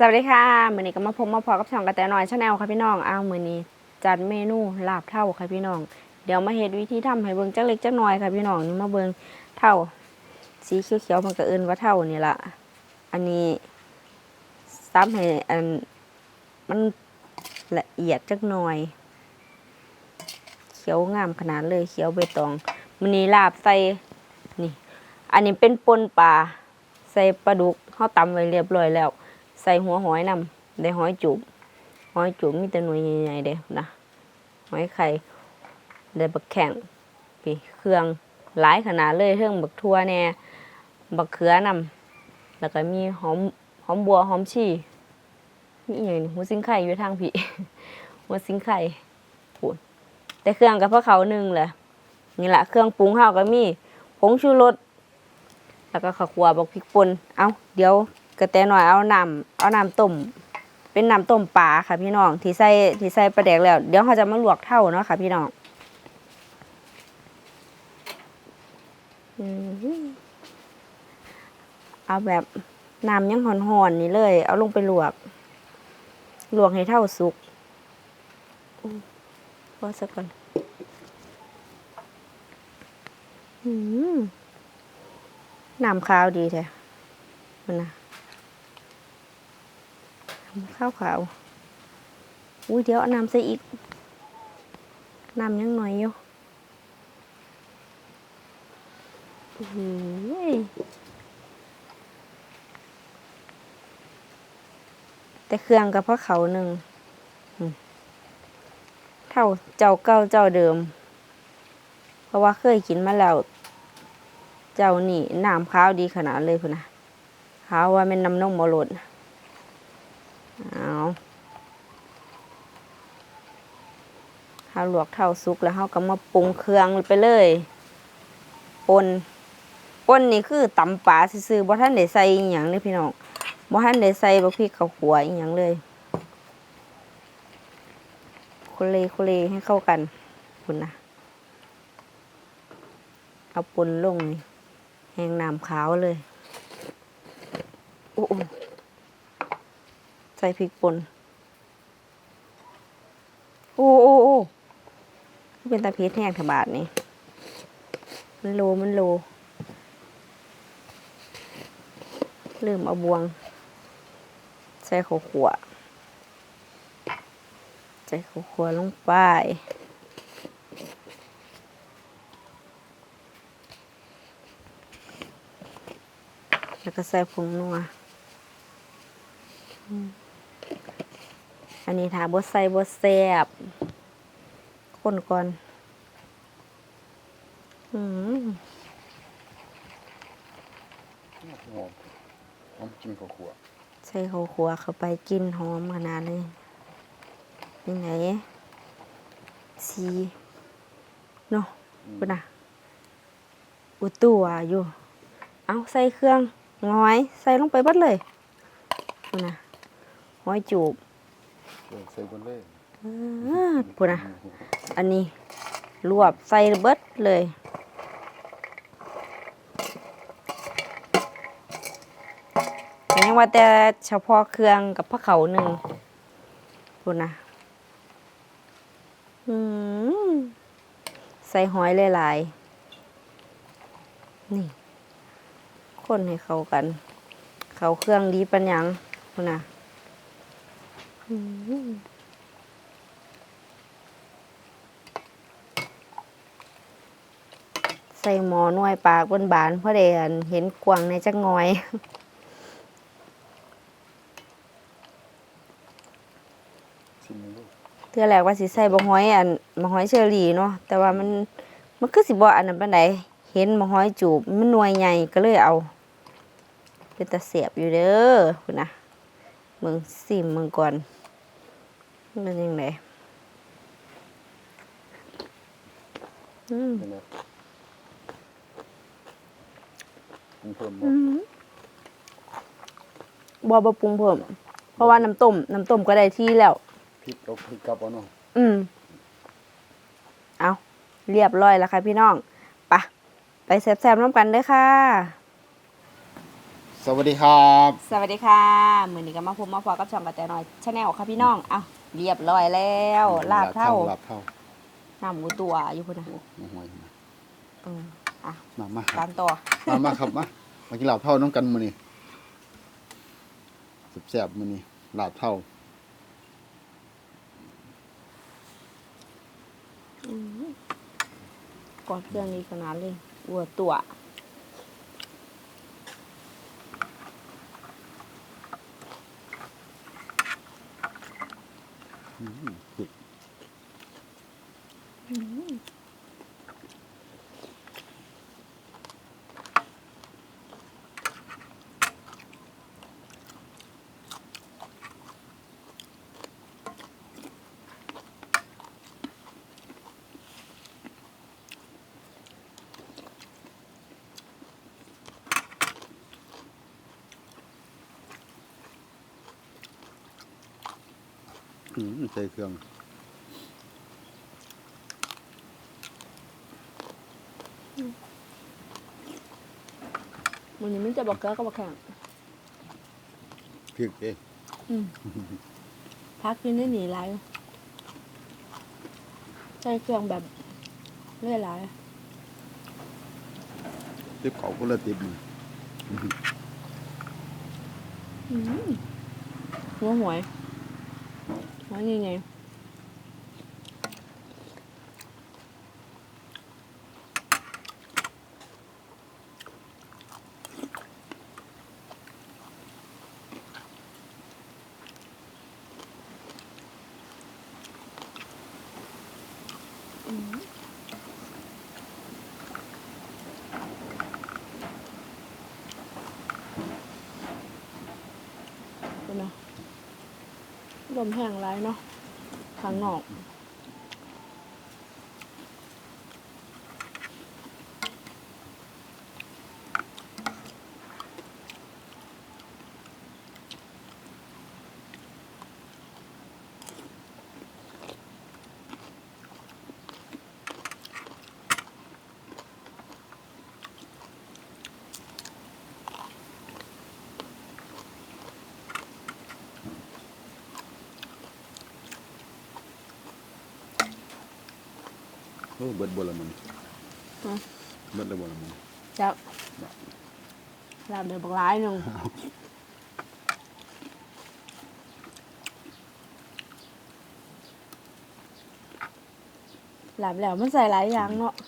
สวัสดีค่ะมือนี้ก็มาพบมาพอกับช่องกระแตน้อยชาแนลค่ะพี่น้องอ้าวมือนี้จัดเมนูลาบเท่าค่ะพี่น้อง เดี๋ยวมาเฮ็ดวิธีทำให้เบิ่งจักเล็กจักน้อยค่ะพี่น้องนี่มาเบิ่งเท่า สีเขียวๆมันก็เอินว่าเท่านี่ละอันนี้ซ้ำให้อันมันละเอียดจักหน่อย เขียวงามขนาดเลยเขียวใบตองมือนี้ลาบใส่นี่ อันนี้เป็นปนปลาใส่ปลาดุกเฮาตำไว้เรียบร้อยแล้ว ใส่หัวหอยนำได้หอยจุบหอยจุบมีแต่หน่วยใหญ่ๆเด้นะหอยไข่ได้บักแข็งพี่เครื่องหลายขนาดเลยเรื่องบักทั่วแน่บักเขือนำแล้วก็มีหอมหอมบัวหอมชีมีอย่างหัวซิงไข่อยู่ทางพี่หัวซิงไข่พูดแต่เครื่องกับพวกเขาหนึ่งแหละนี่แหละเครื่องปรุงเฮาวก็มีผงชูรสแล้วก็ข้าวคั่วบักพริกป่นเอ้าเดี๋ยว กระแตหน่อยเอาน้ำเอาน้ำต้มเป็นน้ำต้มปลาค่ะพี่น้องที่ใส่ที่ใส่ปลาแดกแล้ว เดี๋ยวเขาจะมาลวกเท่าเนาะค่ะพี่น้องเอาแบบน้ำยังห่อนๆนี่เลย เอาลงไปลวก ลวกให้เท่าสุกอู้พอสักก่อนน้ำขาวดีแท้มันนะ ข้าวขาว อุ้ยเดี๋ยวน้ำใส่อีก น้ำยังหน่อยอยู่แต่เครื่องกับพระเขาหนึ่ง เท่าเจ้าเก้าเจ้าเดิม เพราะว่าเคยกินมาแล้ว เจ้านี่น้ำข้าวดีขนาดเลยพุ่นนะข้าวว่าเป็นน้ำนมบรดาข้าลวกเท่าสุกแล้วเราก็มาปรุงเครื่องไปเลยปนปนนี่คือตำปลาซื่อๆบ่ท่านได้ใส่อหย่างเลยพี่น้องบ่ท่านได้ใส่บักพริกข้าวขัวอหย่างเลยโคเลโคเลให้เข้ากันคุณนะเอาปนลงนี่แห้งน้ำขาวเลยโอ้โหใส่พริกป่นโอ้โอ้โอ้ เป็นตาเพชรแห้งถบาทนี่มันโลมันโลลืมเอาบวง ใส่ข้าวขัวใส่ข้าวขัวลงไปแล้วก็ใส่ผงนัว อันนี้ถ้าบดใส่บดแซบ คนก่อน อืมหอมหอมกินข้าวคั่วใส่ข้าวขัวเข้าไปกินหอมขนาดเลยนี่ไงสีเนาะปุ่นน่ะอุดตัวอยู่ เอาใส่เครื่องงอย ใส่ลงไปเบัดเลยปุ่นน่ะหอยจูบเออใส่บนเลย เออปุ่นะอันนี้รวบใส่เบิดเลยแต่ยังว่าแต่เฉพาะเครื่องกับพระเขาหนึ่งพูดนะใส่หอยหลายๆ นี่ คนให้เข้ากัน เขาเครื่องดีปัญญังพูดนะอืม ส่หมอหน่วยปากบนบานๆเพราะเดอันเห็นกวางในจักหงอย ชิมมันลูกเทื่อแรกว่าสิใส่บะฮ้อยอันบะฮ้อยเชอรี่เนาะแต่ว่ามันมันคือสิบ่อันนั้นปานใดเห็นบะฮ้อยจูบมันหน่วยใหญ่ก็เลยเอา เป็นตาเสียบอยู่เด้อคุณนะมึงสิมมึงก่อนมันเป็นยังไงอืมนี่นะมันเพิ่มบ่อืมบ่บ่ปรุงเพิ่ม เพราะว่าน้ำต้มน้ำต้มก็ได้ที่แล้ว พริกเอาพริกกลับเอาเนาะอืม เอาเรียบร้อยแล้วค่ะพี่น้องไปะไปแซ่บๆน้ำกันเด้อค่ะ สวัสดีครับ สวัสดีค่ะมือนี้ก็มาพบมาพอกับช่องกระแตน้อยชาแนลค่ะพี่น้องเอาเรียบร้อยแล้วลาบเท่าลาบเท่าน้ำหมูตัวอยู่พุ่นนะ โอ้โหห่วยมาอืม อะมามาคตารับ มต่อ มามาครับมามากินลาบเท่าน้องกันมื้อนี้แซ่บๆมื้อนี้ลาบเท่าอืมกอดเครื่องนี้ขนาดเลยวัวตัว อืมสุด อืม ใส่เครื่องมือนี้มันจะบอกเกลือก็บอกแข็งพริกเอ้อืมพักกินได้หนีไรใช้เครื่องแบบเรื่อยไรติบเขาก็เลยติบมืออืมหัวหวย หัวนี่ไงดูนะ ลมแห้งไรเนาะข้างนอก โอ้เบิดบ่ละมันฮะเบิดเลยบ่ละมันจะลาบเดือบกร้ายหนึ่งลาบแล้วมันใส่หลายอย่างเนาะนะ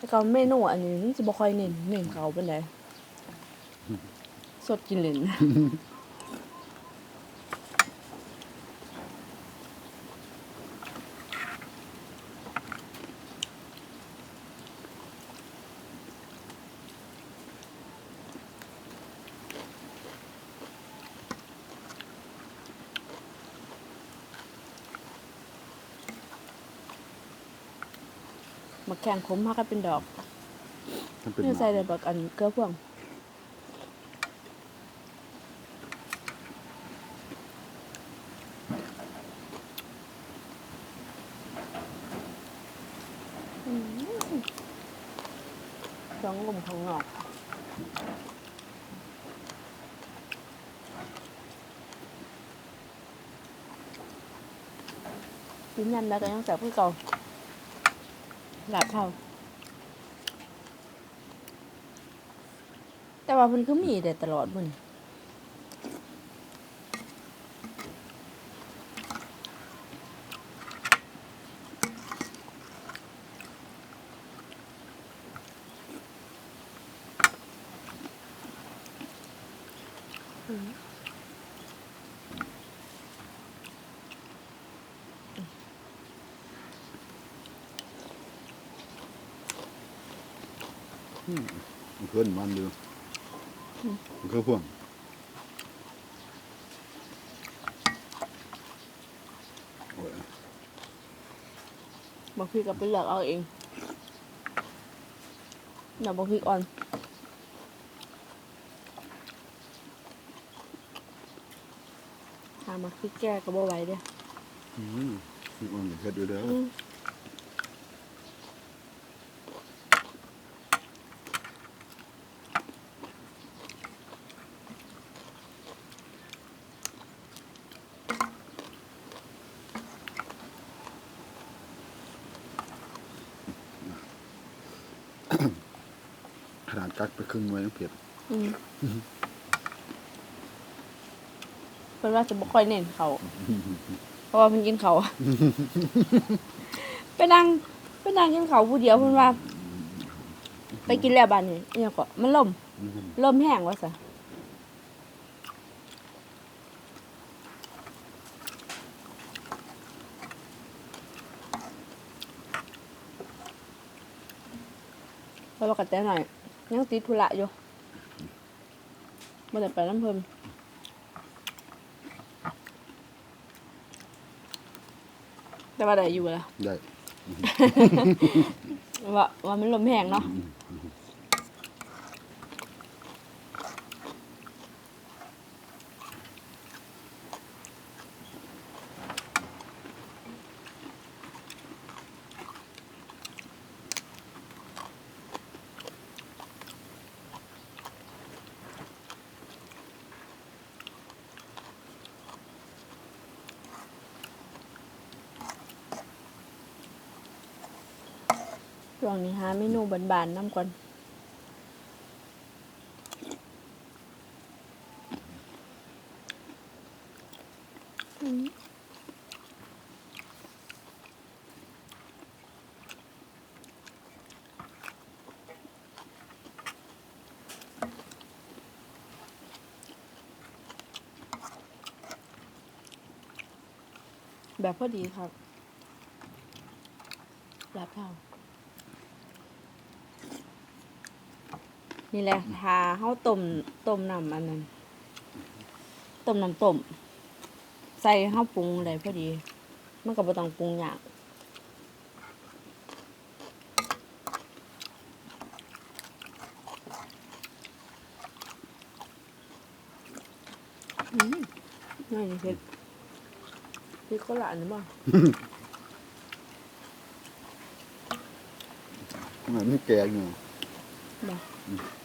แต่ก็เมนูอันนี้มันจะบ่ค่อยเน้นเน้นเขาเป็นไดสดกินเล่น แข่งขมมากก็เป็นดอกมันเป็นนี่ใส่แต่แบบอันเกลือพ่วงอืมสองลมข้างนอก กินยันแล้วก็ยังแสบเพื่อเก่า หลับเขาแต่ว่าเพิ่นคืมีแต่ตลอดมื้ออืม เพื่อนมันดูมันก็พ่วงโอ้ยบอกพี่กับไปเลือกเอาเองเดี๋ยวบอกพี่อ่อนหามาพี่แก้ก็บ่ไหวเด้ออืมมันเผ็ดอยู่เด้อ อืม ขนาด กักไปครึ่งไว้ยังเผ็ดอืมเพิ่นว่าจะบ่ค่อยเน้นเขา เพราะว่าเพิ่นกินเขา ไปนั่งไปนั่งกินเขาผู้เดียวเพิ่นว่า ไปกินแล้วบ้านนี้เนี่ยก็มันล่มอืมล่มแห้งว่าซะเพราะว่ากันแต่หน่อย ยังติดธุระอยู่บ่ได้ไปน้ำเพิ่นแต่ว่าได้อยู่ล่ะได้ ว่าว่ามันลมแห้งเนาะ วงนี้หาเมนูบานๆน้ำก่อนแบบพอดีครับรับเท่า นี่แหละทาเฮาต้มต้มน้ำอันนั้นต้มน้ำต้มใส่เฮาปรุงได้พอดี มันก็บ่ต้องปรุงยากอืมนี่นี่เผ็ดพริกก็ละอันนี้บ่มันไม่แก่อยู่บ่นั่น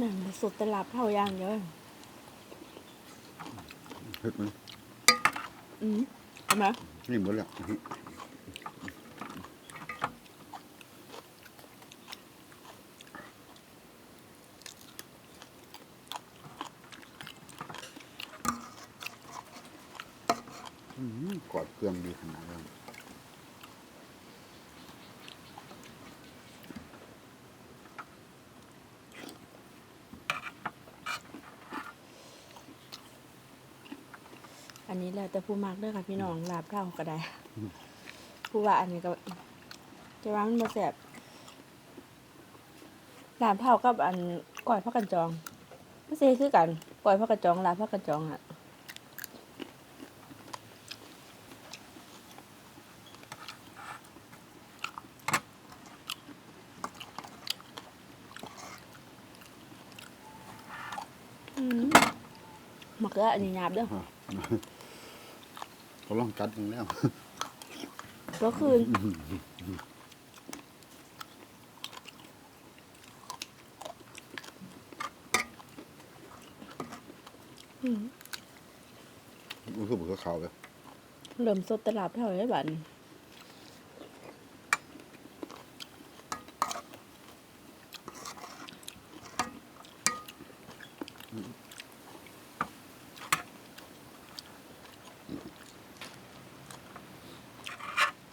มันสุดตลาดเท่าอย่างเดียวเผ็ดไหมอืมทำไมนี่หมดแล้วอืมกอดเครื่องดีขนาดนั้น นนี้แล้วแต่ผู้มักเด้อค่ะพี่น้องลาบเท่าก็ได้ ผู้ว่าอันนี้ก็จะว่ามันมาแสบลาบเท่ากับอันก้อยพักกันจองไม่ใช่คือกันก้อยพักกันจองลาบพักกันจองอะอืมหมักแล้วอันนี้หยาบเด้อ เขาลองกัดมึงแล้วก็คืนอืมมันคือบุกขาวเลย เริ่มสดตลาดเท่าไหร่บัดน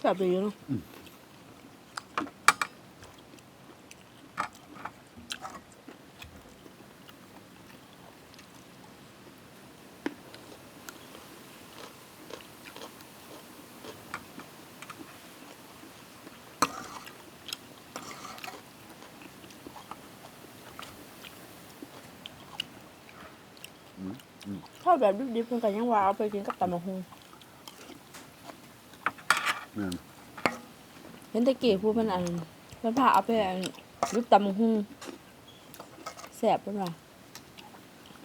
แบบดีเนาะชอบแบบดิบๆเพิ่นก็ยังว่าเอาไปกินกับตำบักหุ่ง แม่นเห็นแตะกี้พูดเพิ่นอันเพิ่นพาเอาไปอันดิบตำบักหุ่งแซ่บเพิ่นว่า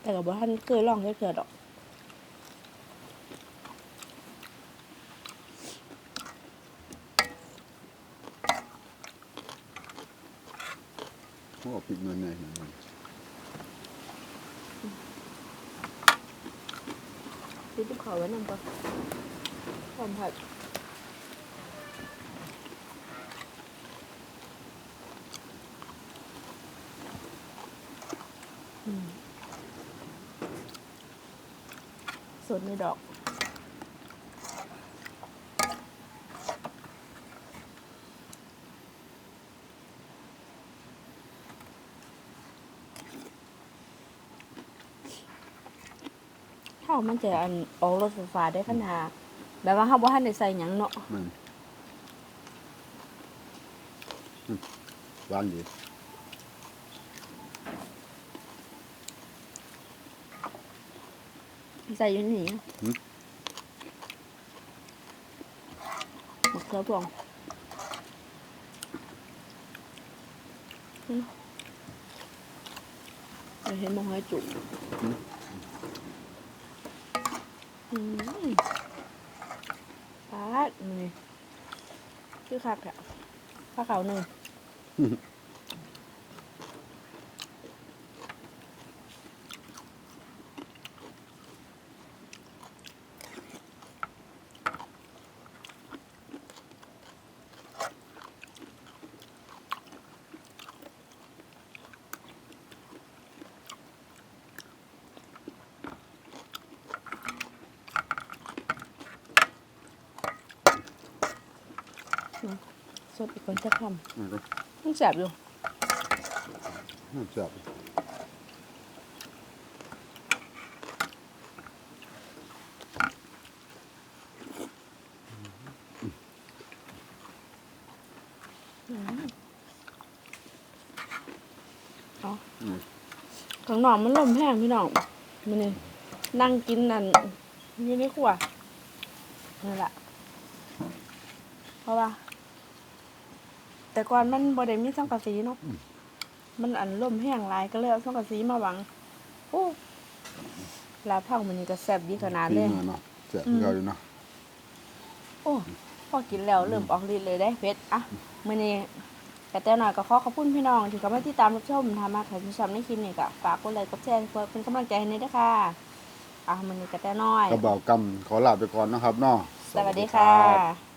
แต่ก็บ่ทันเคยลองจักเทื่อดอกเขาเอาปิดเงินไงเห็นไหมซื้อภูเขาไว้นำก่อนพร้อมผัดอืม สดในดอกถ้ามันจะอันออกรถไฟฟ้าได้ขนาดแบบว่าเฮาบ่ทันได้ใส่หยังเนาะแม่นอืมหวานดี ใส่อยู่นี่มะเขือพวงอืมเราเห็นมะฮอยจุกอืมปาดนี่คือคักอะข้าวขาวหนึ่ง ส ดอีกคนจะคอืมก็ำมันแสบอยู่น่าจับเอาอืมข้างนอกมันลมแห้งพี่น้องมันนี่นั่งกินนั่นอยู่ในครัวนั่นแหละเพราะว่า แต่ก่อนมันบ่ได้มีสังกะสีเนาะมันอันลมแห้งหลายก็เลยเอาสังกะสีมาหวังโอ้ลาบเท่ามันนี่ก็แซ่บดีขนาดปีเลยเงินเนาะเจ็บเราอยู่เนาะโอ้พอกินแล้วเริ่มออกฤทธิ์เลยได้เพชรอะมื้อนี้กระแตหน่อยก็ขอขอบคุณพี่น้องที่เข้ามาติดตามรับชมทามาใครที่ชอบในคลิปนี้ก็ฝากกดไลค์กดแชร์เพื่อเป็นกำลังใจให้นี่ด้วยค่ะอะมื้อนี้กระแตน้อย กระเบากำขอลาไปก่อนนะครับเนาะ สวัสดีค่ะ